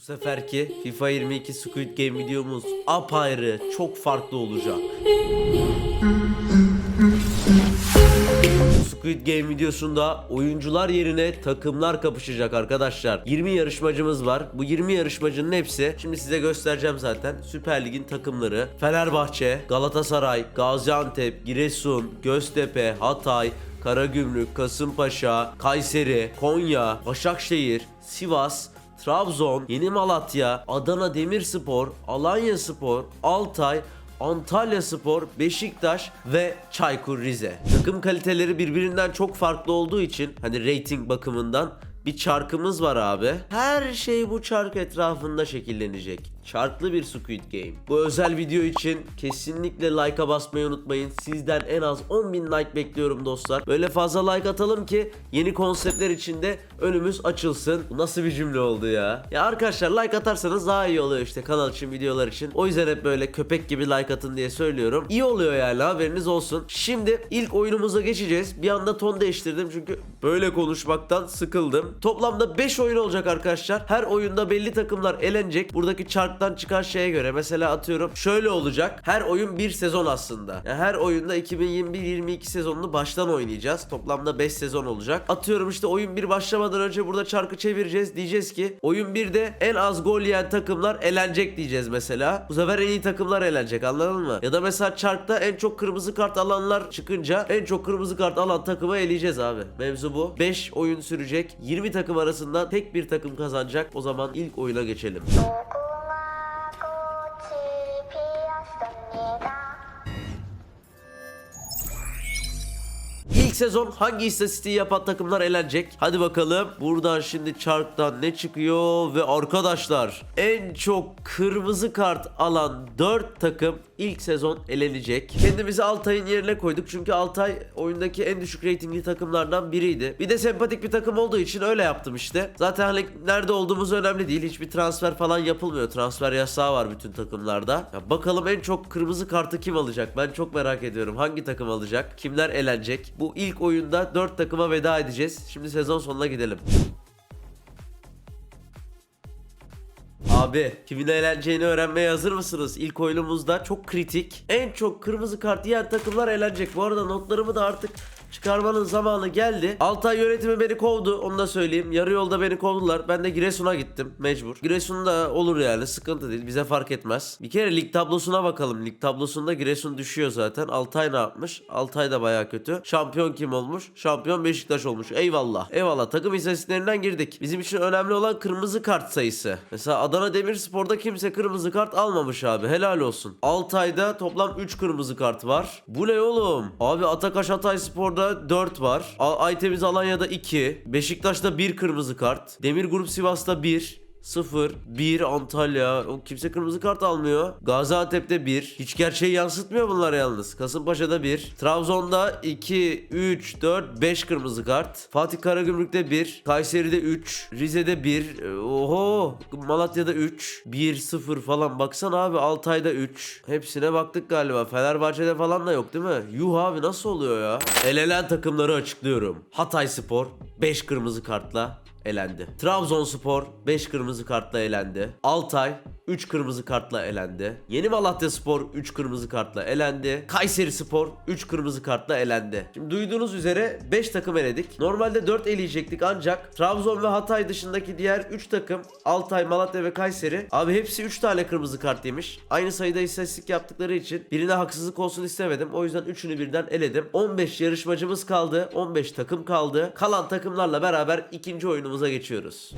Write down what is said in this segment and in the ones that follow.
Bu seferki FIFA 22 Squid Game videomuz apayrı, çok farklı olacak. Squid Game videosunda oyuncular yerine takımlar kapışacak arkadaşlar. 20 yarışmacımız var. Bu 20 yarışmacının hepsi şimdi size göstereceğim zaten. Süper Lig'in takımları. Fenerbahçe, Galatasaray, Gaziantep, Giresun, Göztepe, Hatay, Karagümrük, Kasımpaşa, Kayseri, Konya, Başakşehir, Sivas, Trabzon, Yeni Malatya, Adana Demirspor, Alanya Spor, Altay, Antalya Spor, Beşiktaş ve Çaykur Rize. Takım kaliteleri birbirinden çok farklı olduğu için hani rating bakımından bir çarkımız var abi. Her şey bu çark etrafında şekillenecek. Çarklı bir Squid Game. Bu özel video için kesinlikle like'a basmayı unutmayın. Sizden en az 10.000 like bekliyorum dostlar. Böyle fazla like atalım ki yeni konseptler içinde önümüz açılsın. Bu nasıl bir cümle oldu ya? Ya arkadaşlar like atarsanız daha iyi oluyor işte kanal için videolar için. O yüzden hep böyle köpek gibi like atın diye söylüyorum. İyi oluyor yani haberiniz olsun. Şimdi ilk oyunumuza geçeceğiz. Bir anda ton değiştirdim çünkü böyle konuşmaktan sıkıldım. Toplamda 5 oyun olacak arkadaşlar. Her oyunda belli takımlar elenecek. Buradaki çarktan çıkan şeye göre mesela atıyorum şöyle olacak. Her oyun bir sezon aslında. Yani her oyunda 2021-22 sezonunu baştan oynayacağız. Toplamda 5 sezon olacak. Atıyorum işte oyun 1 başlamadan önce burada çarkı çevireceğiz. Diyeceğiz ki oyun 1'de en az gol yiyen takımlar elenecek diyeceğiz mesela. Bu sefer en iyi takımlar elenecek anladın mı? Ya da mesela çarkta en çok kırmızı kart alanlar çıkınca en çok kırmızı kart alan takımı eleyeceğiz abi. Mevzu bu. 5 oyun sürecek. 20 takım arasından tek bir takım kazanacak. O zaman ilk oyuna geçelim. Sezon hangi istatistiği yapan takımlar elenecek? Hadi bakalım. Buradan şimdi çarktan ne çıkıyor ve arkadaşlar en çok kırmızı kart alan 4 takım ilk sezon elenecek. Kendimizi Altay'ın yerine koyduk çünkü Altay oyundaki en düşük reytingli takımlardan biriydi. Bir de sempatik bir takım olduğu için öyle yaptım işte. Zaten hani nerede olduğumuz önemli değil. Hiçbir transfer falan yapılmıyor. Transfer yasağı var bütün takımlarda. Ya bakalım en çok kırmızı kartı kim alacak? Ben çok merak ediyorum. Hangi takım alacak? Kimler elenecek? Bu ilk oyunda 4 takıma veda edeceğiz. Şimdi sezon sonuna gidelim. Abi kimin eğleneceğini öğrenmeye hazır mısınız? İlk oyunumuzda çok kritik. En çok kırmızı kart yiyen takımlar eğlenecek. Bu arada notlarımı da artık çıkarmanın zamanı geldi. Altay yönetimi beni kovdu onu da söyleyeyim. Yarı yolda beni kovdular. Ben de Giresun'a gittim mecbur. Giresun'da olur yani sıkıntı değil bize fark etmez. Bir kere lig tablosuna bakalım. Lig tablosunda Giresun düşüyor zaten. Altay ne yapmış? Altay da baya kötü. Şampiyon kim olmuş? Şampiyon Beşiktaş olmuş. Eyvallah. Eyvallah. Takım istatistiklerinden girdik. Bizim için önemli olan kırmızı kart sayısı. Mesela Adana Demirspor'da kimse kırmızı kart almamış abi. Helal olsun. Altay'da toplam 3 kırmızı kart var. Bu ne oğlum? Abi Atakaş Hatay Spor'da 4 var. A- Aytemiz Alanya'da 2. Beşiktaş'ta 1 kırmızı kart. Demir Grup Sivas'ta 1. 0, 1 Antalya. O kimse kırmızı kart almıyor. Gaziantep'te 1. Hiç gerçeği yansıtmıyor bunlar yalnız. Kasımpaşa'da 1. Trabzon'da 2, 3, 4, 5 kırmızı kart. Fatih Karagümrük'te 1. Kayseri'de 3. Rize'de 1. Oho! Malatya'da 3. 1, 0 falan. Baksana abi Altay'da 3. Hepsine baktık galiba. Fenerbahçe'de falan da yok değil mi? Yuh abi nasıl oluyor ya? Elenen takımları açıklıyorum. Hatay Spor 5 kırmızı kartla elendi. Trabzonspor 5 kırmızı kartla elendi. Altay 3 kırmızı kartla elendi. Yeni Malatya Spor 3 kırmızı kartla elendi. Kayseri Spor 3 kırmızı kartla elendi. Şimdi duyduğunuz üzere 5 takım eledik. Normalde 4 eleyecektik ancak Trabzon ve Hatay dışındaki diğer 3 takım Altay, Malatya ve Kayseri abi hepsi 3 tane kırmızı kart yemiş. Aynı sayıda istatistik yaptıkları için birine haksızlık olsun istemedim. O yüzden 3'ünü birden eledim. 15 yarışmacımız kaldı. 15 takım kaldı. Kalan takımlarla beraber ikinci konumuza geçiyoruz.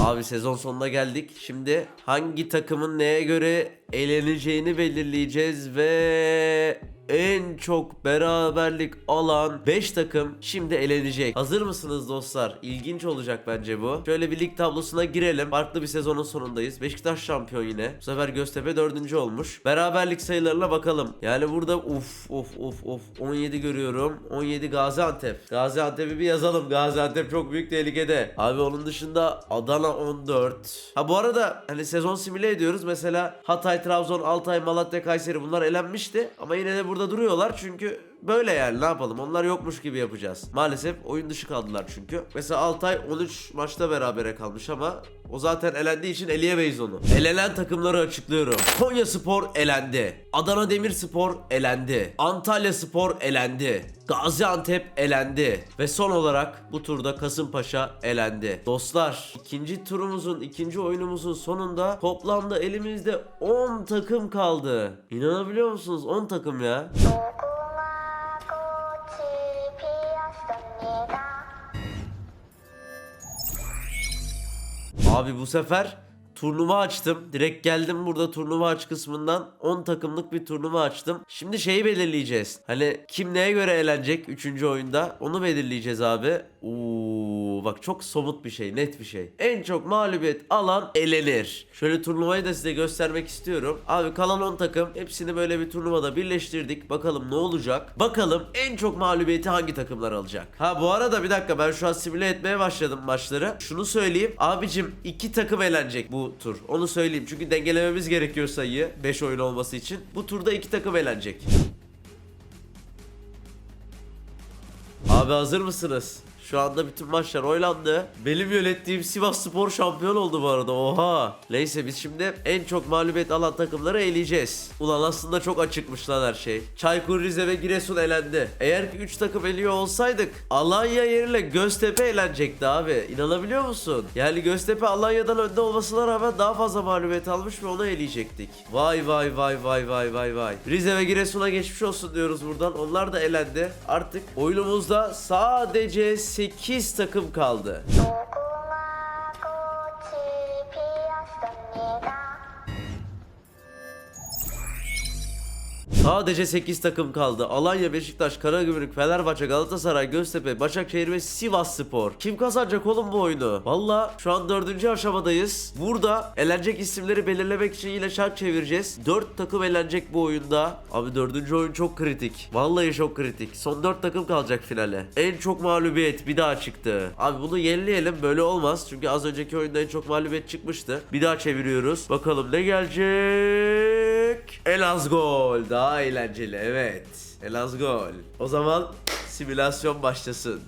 Abi sezon sonuna geldik. Şimdi hangi takımın neye göre eğleneceğini belirleyeceğiz ve en çok beraberlik alan 5 takım şimdi elenecek. Hazır mısınız dostlar? İlginç olacak bence bu. Şöyle bir lig tablosuna girelim. Farklı bir sezonun sonundayız. Beşiktaş şampiyon yine. Bu sefer Göztepe 4. olmuş. Beraberlik sayılarına bakalım. Yani burada uf uf uf uf 17 görüyorum. 17 Gaziantep. Gaziantep'i bir yazalım. Gaziantep çok büyük tehlikede. Abi onun dışında Adana 14. Ha bu arada hani sezon simüle ediyoruz. Mesela Hatay, Trabzon, Altay, Malatya, Kayseri bunlar elenmişti. Ama yine de burada duruyorlar. Çünkü böyle yani ne yapalım onlar yokmuş gibi yapacağız. Maalesef oyun dışı kaldılar çünkü. Mesela Altay 13 maçta berabere kalmış ama o zaten elendiği için eleyemeyiz onu. Elenen takımları açıklıyorum. Konya Spor elendi. Adana Demirspor elendi. Antalya Spor elendi. Gaziantep elendi. Ve son olarak bu turda Kasımpaşa elendi. Dostlar ikinci turumuzun ikinci oyunumuzun sonunda toplamda elimizde 10 takım kaldı. İnanabiliyor musunuz? 10 takım ya. Abi bu sefer turnuva açtım. Direkt geldim burada turnuva aç kısmından 10 takımlık bir turnuva açtım. Şimdi şeyi belirleyeceğiz. Hani kim neye göre eğlenecek 3. oyunda onu belirleyeceğiz abi. Bak çok somut bir şey net bir şey. En çok mağlubiyet alan elenir. Şöyle turnuvayı da size göstermek istiyorum. Abi kalan 10 takım hepsini böyle bir turnuvada birleştirdik. Bakalım ne olacak. Bakalım en çok mağlubiyeti hangi takımlar alacak. Ha bu arada bir dakika ben şu an simüle etmeye başladım maçları. Şunu söyleyeyim. Abicim iki takım elenecek bu tur. Onu söyleyeyim. Çünkü dengelememiz gerekiyor sayıyı. 5 oyun olması için. Bu turda iki takım elenecek. Abi hazır mısınız? Şu anda bütün maçlar oylandı. Benim yönettiğim Sivas Spor şampiyon oldu bu arada. Oha. Neyse biz şimdi en çok mağlubiyet alan takımları eleyeceğiz. Ulan aslında çok açıkmış lan her şey. Çaykur Rize ve Giresun elendi. Eğer ki 3 takım eliyor olsaydık Alanya yerine Göztepe elenecekti abi. İnanabiliyor musun? Yani Göztepe Alanya'dan önde olmasına rağmen daha fazla mağlubiyet almış ve onu eleyecektik. Vay vay vay vay vay vay vay. Rize ve Giresun'a geçmiş olsun diyoruz buradan. Onlar da elendi. Artık oyunumuzda sadece 8 takım kaldı. Sadece 8 takım kaldı. Alanya, Beşiktaş, Karagümrük, Fenerbahçe, Galatasaray, Göztepe, Başakşehir ve Sivas Spor. Kim kazanacak oğlum bu oyunu? Valla şu an 4. aşamadayız. Burada elenecek isimleri belirlemek için yine şark çevireceğiz. 4 takım elenecek bu oyunda. Abi 4. oyun çok kritik. Vallahi çok kritik. Son 4 takım kalacak finale. En çok mağlubiyet bir daha çıktı. Abi bunu yenileyelim böyle olmaz. Çünkü az önceki oyunda en çok mağlubiyet çıkmıştı. Bir daha çeviriyoruz. Bakalım ne gelecek? Elazığ daha eğlenceli evet. Elazığ. O zaman simülasyon başlasın.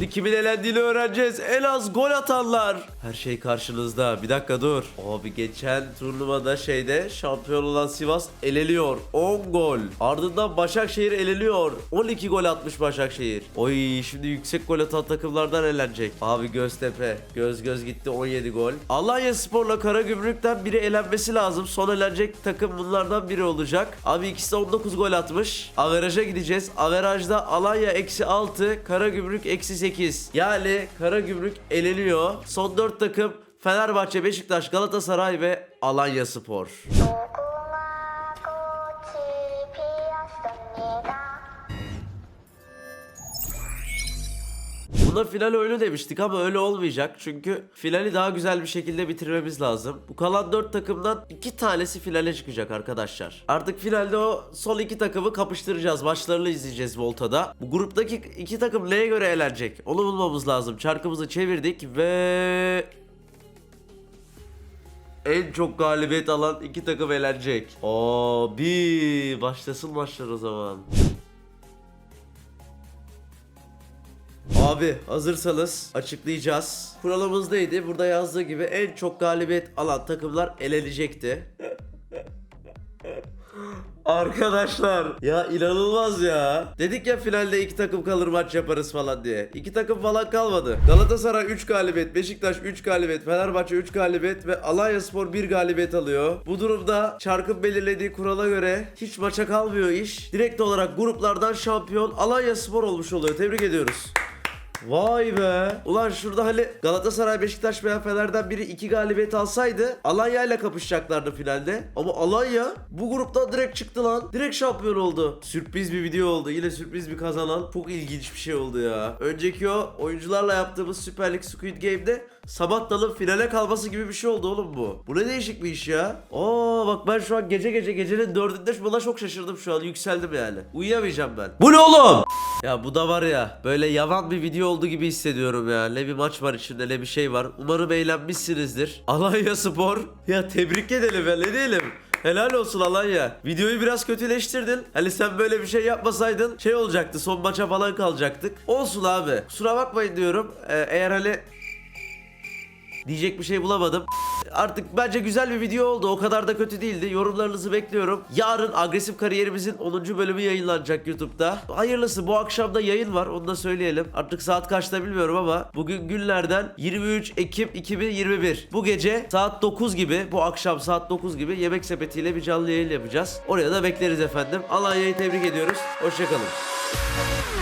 Şimdi kimin elendiğini öğreneceğiz. En az gol atanlar. Her şey karşınızda. Bir dakika dur. Abi geçen turnuvada şeyde şampiyon olan Sivas eleniyor. 10 gol. Ardından Başakşehir eleniyor. 12 gol atmış Başakşehir. Oy şimdi yüksek gol atan takımlardan elenecek. Abi Göztepe. Göz göz gitti 17 gol. Alanya Spor'la Karagümrük'ten biri elenmesi lazım. Son elenecek takım bunlardan biri olacak. Abi ikisi de 19 gol atmış. Averaja gideceğiz. Averajda Alanya eksi 6, Karagümrük eksi 8. Yani Karagümrük eleniyor. Son 4 takım Fenerbahçe, Beşiktaş, Galatasaray ve Alanya Spor. Buna final oyunu demiştik ama öyle olmayacak. Çünkü finali daha güzel bir şekilde bitirmemiz lazım. Bu kalan 4 takımdan 2 tanesi finale çıkacak arkadaşlar. Artık finalde o son 2 takımı kapıştıracağız. Maçlarını izleyeceğiz Volta'da. Bu gruptaki 2 takım neye göre eğlenecek? Onu bulmamız lazım. Çarkımızı çevirdik ve... En çok galibiyet alan iki takım eğlenecek. Abi başlasın maçlar o zaman. Abi hazırsanız açıklayacağız. Kuralımız neydi? Burada yazdığı gibi en çok galibiyet alan takımlar elenecekti. Arkadaşlar ya inanılmaz ya. Dedik ya finalde iki takım kalır maç yaparız falan diye. İki takım falan kalmadı. Galatasaray 3 galibiyet, Beşiktaş 3 galibiyet, Fenerbahçe 3 galibiyet ve Alanyaspor 1 galibiyet alıyor. Bu durumda Çark'ın belirlediği kurala göre hiç maça kalmıyor iş. Direkt olarak gruplardan şampiyon Alanyaspor olmuş oluyor. Tebrik ediyoruz. Vay be. Ulan şurada hani Galatasaray, Beşiktaş veya Fener'den biri iki galibiyet alsaydı Alanya ile kapışacaklardı finalde. Ama Alanya bu gruptan direkt çıktı lan. Direkt şampiyon oldu. Sürpriz bir video oldu. Yine sürpriz bir kazanan. Çok ilginç bir şey oldu ya. Önceki o oyuncularla yaptığımız Süper Lig Squid Game'de Sabah dalın finale kalması gibi bir şey oldu oğlum bu. Bu ne değişik bir iş ya. Aa bak ben şu an gece gece gecenin dördünde buna çok şaşırdım şu an. Yükseldim yani. Uyuyamayacağım ben. Bu ne oğlum? Ya bu da var ya böyle yavan bir video oldu gibi hissediyorum ya. Ne bir maç var içinde ne bir şey var. Umarım eğlenmişsinizdir. Alanya Spor. Ya tebrik edelim ya ne diyelim. Helal olsun Alanya. Videoyu biraz kötüleştirdin. Hani sen böyle bir şey yapmasaydın şey olacaktı. Son maça falan kalacaktık. Olsun abi. Kusura bakmayın diyorum. Ee, eğer hani Diyecek bir şey bulamadım. Artık bence güzel bir video oldu. O kadar da kötü değildi. Yorumlarınızı bekliyorum. Yarın agresif kariyerimizin 10. bölümü yayınlanacak YouTube'da. Hayırlısı bu akşam da yayın var. Onu da söyleyelim. Artık saat kaçta bilmiyorum ama bugün günlerden 23 Ekim 2021. Bu gece saat 9 gibi bu akşam saat 9 gibi yemek sepetiyle bir canlı yayın yapacağız. Oraya da bekleriz efendim. Alanya'yı tebrik ediyoruz. Hoşçakalın. Thank